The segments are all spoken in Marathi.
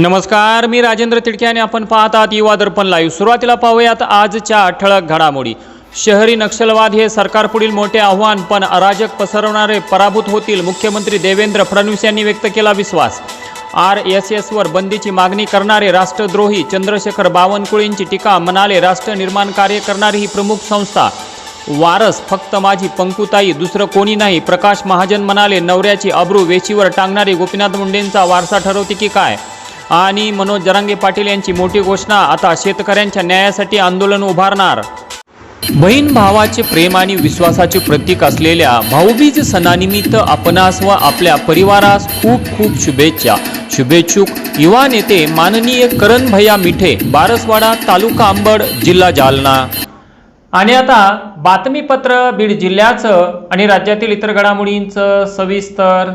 नमस्कार मी राजेंद्र तिडके आणि आपण पाहत आहात युवा दर्पण लाईव्ह सुरुवातीला पाहूयात आजच्या ठळक घडामोडी. शहरी नक्षलवाद हे सरकारपुढील मोठे आव्हान पण अराजक पसरवणारे पराभूत होतील मुख्यमंत्री देवेंद्र फडणवीस यांनी व्यक्त केला विश्वास. आर एस एसवर बंदीची मागणी करणारे राष्ट्रद्रोही चंद्रशेखर बावनकुळेंची टीका म्हणाले राष्ट्र निर्माण कार्य करणारी ही प्रमुख संस्था. वारस फक्त माझी पंकुताई दुसरं कोणी नाही. प्रकाश महाजन म्हणाले नवऱ्याची अब्रू वेशीवर टांगणारी गोपीनाथ मुंडेंचा वारसा ठरवते की काय? आणि मनोज जरांगे पाटील यांची मोठी घोषणा. आता शेतकऱ्यांच्या न्यायासाठी आंदोलन उभारणार. बहीण भावाचे प्रेम आणि विश्वासाचे प्रतीक असलेल्या भाऊबीज सणानिमित्त आपणास व आपल्या परिवारास खूप खूप शुभेच्छा. शुभेच्छुक युवा नेते माननीय करण भैया मिठे बारसवाडा तालुका अंबड जिल्हा जालना. आणि आता बातमीपत्र बीड जिल्ह्याचं आणि राज्यातील इतर घडामोडींचं सविस्तर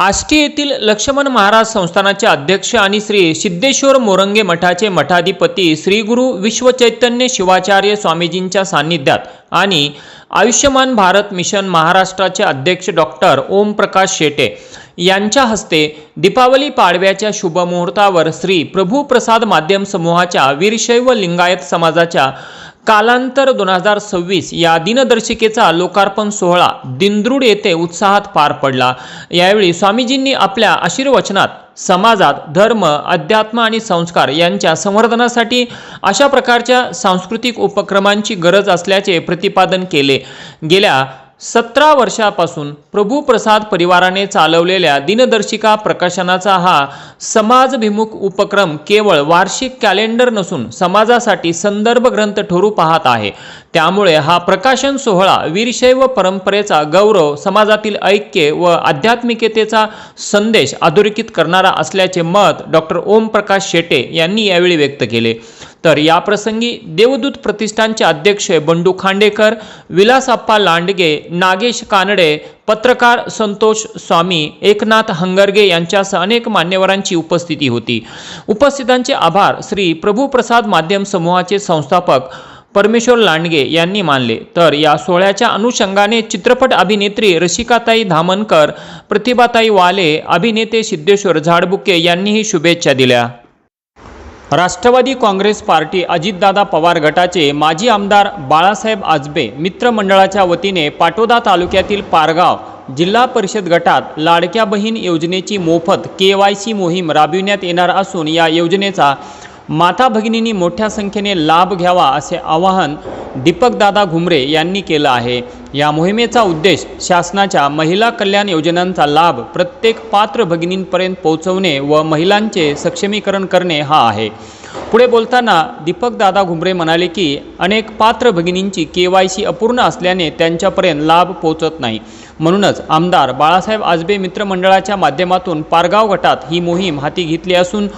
आष्टी येथील लक्ष्मण महाराज संस्थानाचे अध्यक्ष आणि श्री सिद्धेश्वर मोरंगे मठाचे मठाधिपती श्री गुरु विश्वचैतन्य शिवाचार्य स्वामीजींच्या सान्निध्यात आणि आयुष्यमान भारत मिशन महाराष्ट्राचे अध्यक्ष डॉक्टर ओमप्रकाश शेटे यांच्या हस्ते दीपावली पाडव्याच्या शुभमुहूर्तावर श्री प्रभू प्रसाद माध्यम समूहाच्या वीरशैव लिंगायत समाजाच्या कालांतर दोन हजार सव्वीस या दिनदर्शिकेचा लोकार्पण सोहळा दिंद्रुड येथे उत्साहात पार पडला. यावेळी स्वामीजींनी आपल्या आशीर्वचनात समाजात धर्म अध्यात्म आणि संस्कार यांच्या संवर्धनासाठी अशा प्रकारच्या सांस्कृतिक उपक्रमांची गरज असल्याचे प्रतिपादन केले. गेल्या सतरा वर्षापासून प्रभू प्रसाद परिवाराने चालवलेल्या दिनदर्शिका प्रकाशनाचा हा समाजभिमुख उपक्रम केवळ वार्षिक कॅलेंडर नसून समाजासाठी संदर्भ ग्रंथ ठरू पाहत आहे. त्यामुळे हा प्रकाशन सोहळा वीरशैव परंपरेचा गौरव समाजातील ऐक्य व आध्यात्मिकतेचा संदेश अधोरेखित करणारा असल्याचे मत डॉक्टर ओमप्रकाश शेटे यांनी यावेळी व्यक्त केले. तर याप्रसंगी देवदूत प्रतिष्ठानचे अध्यक्ष बंडू खांडेकर विलासप्पा लांडगे नागेश कानडे पत्रकार संतोष स्वामी एकनाथ हंगरगे यांच्यासह अनेक मान्यवरांची उपस्थिती होती. उपस्थितांचे आभार श्री प्रभूप्रसाद माध्यम समूहाचे संस्थापक परमेश्वर लांडगे यांनी मानले. तर या सोहळ्याच्या अनुषंगाने चित्रपट अभिनेत्री रसिकाताई धामनकर प्रतिभाताई वाले अभिनेते सिद्धेश्वर झाडबुके यांनीही शुभेच्छा दिल्या. राष्ट्रवादी काँग्रेस पार्टी अजितदादा पवार गटाचे माजी आमदार बाळासाहेब आजबे मित्रमंडळाच्या वतीने पाटोदा तालुक्यातील पारगाव जिल्हा परिषद गटात लाडक्या बहीण योजनेची मोफत के वाय सी मोहीम राबविण्यात येणार असून या योजनेचा माता भगिनींनी मोठ्या संख्येने लाभ घ्यावा असे आवाहन दीपकदादा घुमरे यांनी केलं आहे. या मोहिमेचा उद्देश शासनाच्या महिला कल्याण योजनांचा लाभ प्रत्येक पात्र भगिनींपर्यंत पोहोचवणे व महिलांचे सक्षमीकरण करणे हा आहे. पुढे बोलताना दीपकदादा घुमरे म्हणाले की अनेक पात्र भगिनींची के वाय सी अपूर्ण असल्याने त्यांच्यापर्यंत लाभ पोहोचत नाही. म्हणूनच आमदार बाळासाहेब आजबे मित्रमंडळाच्या माध्यमातून पारगाव गटात ही मोहीम हाती घेतली असून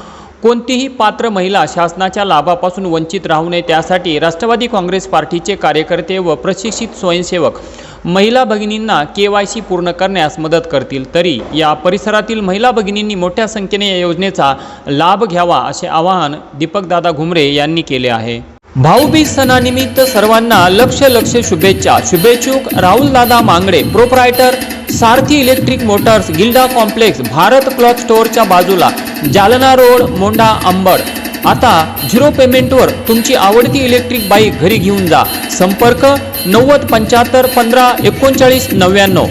कोणतीही पात्र महिला शासनाच्या लाभापासून वंचित राहू नये त्यासाठी राष्ट्रवादी काँग्रेस पार्टीचे कार्यकर्ते व प्रशिक्षित स्वयंसेवक महिला भगिनींना के वाय सी पूर्ण करण्यास मदत करतील. तरी या परिसरातील महिला भगिनींनी मोठ्या संख्येने या योजनेचा लाभ घ्यावा असे आवाहन दीपकदादा घुमरे यांनी केले आहे. भाऊबीज सणानिमित्त सर्वांना लक्ष लक्ष शुभेच्छा. शुभेच्छुक Rahul Dada Mangade proprietor Sarathi electric motors Gilda complex Bharat cloth स्टोअरच्या बाजूला जालना रोड मोंडा अंबड. आता झिरो पेमेंटवर तुमची आवडती इलेक्ट्रिक बाईक घरी घेऊन जा. संपर्क नव्वद पंच्याहत्तर पंधरा एकोणचाळीस नव्याण्णव.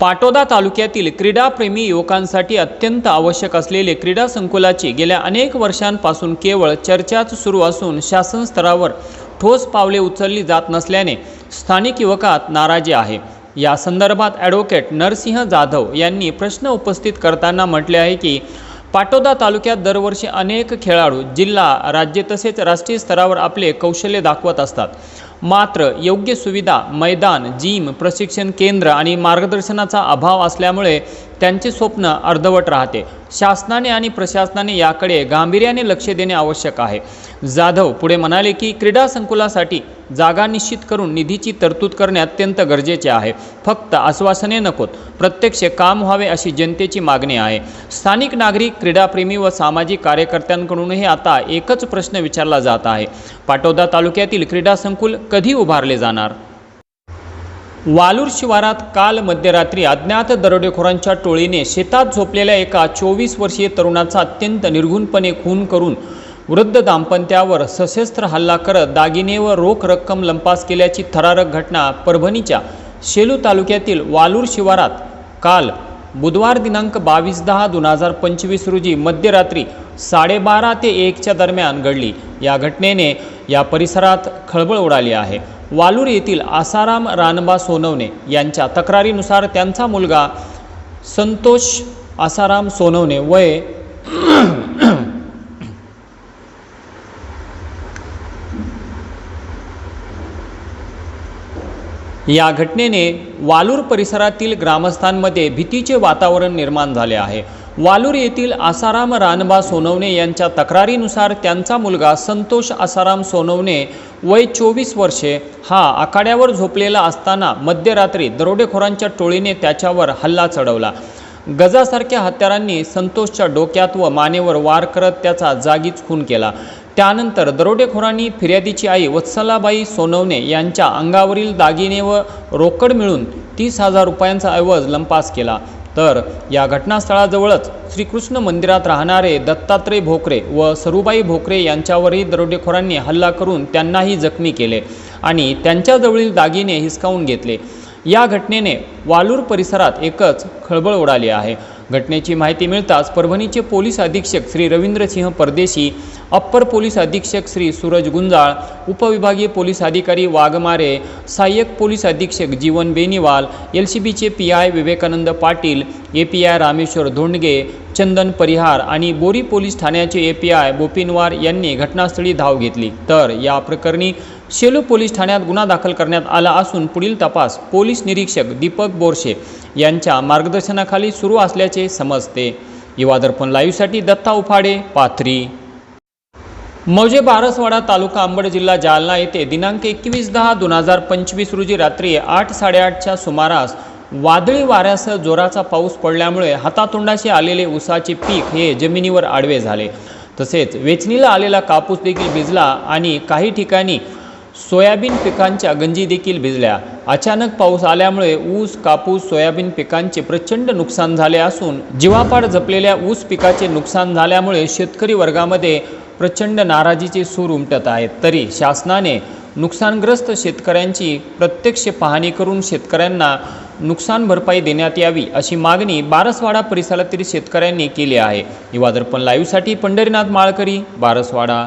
पाटोदा तालुक्यातील क्रीडाप्रेमी युवकांसाठी अत्यंत आवश्यक असलेले क्रीडा संकुलाची गेल्या अनेक वर्षांपासून केवळ चर्चाच सुरू असून शासन स्तरावर ठोस पावले उचलली जात नसल्याने स्थानिक युवकात नाराजी आहे. या संदर्भात ॲडव्होकेट नरसिंह जाधव यांनी प्रश्न उपस्थित करताना म्हटले आहे की पाटोदा तालुक्यात दरवर्षी अनेक खेळाडू जिल्हा राज्य तसेच राष्ट्रीय स्तरावर आपले कौशल्य दाखवत असतात. मात्र योग्य सुविधा मैदान जिम प्रशिक्षण केंद्र आणि मार्गदर्शनाचा अभाव असल्यामुळे त्यांचे स्वप्न अर्धवट राहते. शासनाने आणि प्रशासनाने याकडे गांभीर्याने लक्ष देणे आवश्यक आहे. जाधव पुढे म्हणाले की क्रीडा संकुलासाठी जागा निश्चित करून निधीची तरतूद करणे अत्यंत गरजेचे आहे. फक्त आश्वासने नकोत. प्रत्यक्ष काम व्हावे अशी जनतेची मागणी आहे. स्थानिक नागरिक क्रीडाप्रेमी व सामाजिक कार्यकर्त्यांकडूनही आता एकच प्रश्न विचारला जात आहे. पाटोदा तालुक्यातील क्रीडा संकुल कधी उभारले जाणार? वालूर शिवारात काल मध्यरात्री अज्ञात दरोडेखोरांच्या टोळीने शेतात झोपलेल्या एका चोवीस वर्षीय तरुणाचा अत्यंत निर्घुणपणे खून करून वृद्ध दाम्पत्यावर सशस्त्र हल्ला करत दागिने व रोख रक्कम लंपास केल्याची थरारक घटना परभणीच्या शेलू तालुक्यातील वालूर शिवारात काल बुधवार दिनांक बावीस दहा दोन हजार पंचवीस रोजी मध्यरात्री साडेबारा ते एकच्या दरम्यान घडली. या घटनेने या परिसरात खळबळ उडाली आहे. वालूर येथील आसाराम रानबा सोनवणे यांच्या तक्रारीनुसार त्यांचा मुलगा संतोष आसाराम सोनवणे वय या घटनेने वालूर परिसरातील ग्रामस्थांमध्ये भीतीचे वातावरण निर्माण झाले आहे. वालूर येथील आसाराम रानबा सोनवणे यांच्या तक्रारीनुसार त्यांचा मुलगा संतोष आसाराम सोनवणे वय चोवीस वर्षे. हा आखाड्यावर झोपलेला असताना मध्यरात्री दरोडेखोरांच्या टोळीने त्याच्यावर हल्ला चढवला. गजासारख्या हत्यारांनी संतोषच्या डोक्यात व मानेवर वार करत त्याचा जागीच खून केला. त्यानंतर दरोडेखोरांनी फिर्यादीची आई वत्सलाबाई सोनवणे यांच्या अंगावरील दागिने व रोकड मिळून तीस हजार रुपयांचा ऐवज लंपास केला. तर या घटनास्थळाजवळच श्रीकृष्ण मंदिरात राहणारे दत्तात्रय भोकरे व सरुबाई भोकरे यांच्यावरही दरोडेखोरांनी हल्ला करून त्यांनाही जखमी केले आणि त्यांच्याजवळील दागिने हिसकावून घेतले. या घटनेने वालूर परिसरात एकच खळबळ उडाली आहे. घटनेची माहिती मिळताच परभणीचे पोलीस अधीक्षक श्री रवींद्रसिंह परदेशी अप्पर पोलीस अधीक्षक श्री सूरज गुंजाळ उपविभागीय पोलीस अधिकारी वाघमारे सहाय्यक पोलीस अधीक्षक जीवन बेनीवाल एल सी बीचे P I Vivekanand Patil A P I Rameshwar Dhondge Chandan Parihar आणि बोरी पोलीस ठाण्याचे ए पी आय बोपिनवार यांनी घटनास्थळी धाव घेतली. तर या प्रकरणी शेलू पोलीस ठाण्यात गुन्हा दाखल करण्यात आला असून पुढील तपास पोलीस निरीक्षक दीपक बोरशे यांच्या मार्गदर्शनाखाली सुरू असल्याचे समजते. युवादर्पण लाईव्हसाठी दत्ता उफाडे पाथरी. मौजे बारसवाडा तालुका अंबड जिल्हा जालना येथे दिनांक एकवीस दहा दोन हजार पंचवीस रोजी रात्री आठ साडेआठच्या सुमारास वादळी वाऱ्यासह जोराचा पाऊस पडल्यामुळे हातातोंडाशी आलेले उसाचे पीक हे जमिनीवर आडवे झाले. तसेच वेचणीला आलेला कापूस देखील भिजला आणि काही ठिकाणी सोयाबीन पिकांच्या गंजी देखील भिजल्या. अचानक पाऊस आल्यामुळे ऊस कापूस सोयाबीन पिकांचे प्रचंड नुकसान झाले असून जीवापाड जपलेल्या ऊस पिकाचे नुकसान झाल्यामुळे शेतकरी वर्गामध्ये प्रचंड नाराजीचे सूर उमटत आहेत. तरी शासनाने नुकसानग्रस्त शेतकऱ्यांची प्रत्यक्ष पाहणी करून शेतकऱ्यांना नुकसान भरपाई देण्यात यावी अशी मागणी बारसवाडा परिसरातील शेतकऱ्यांनी केली आहे. युवा दर्पण लाईव्हसाठी पंढरीनाथ माळकरी बारसवाडा.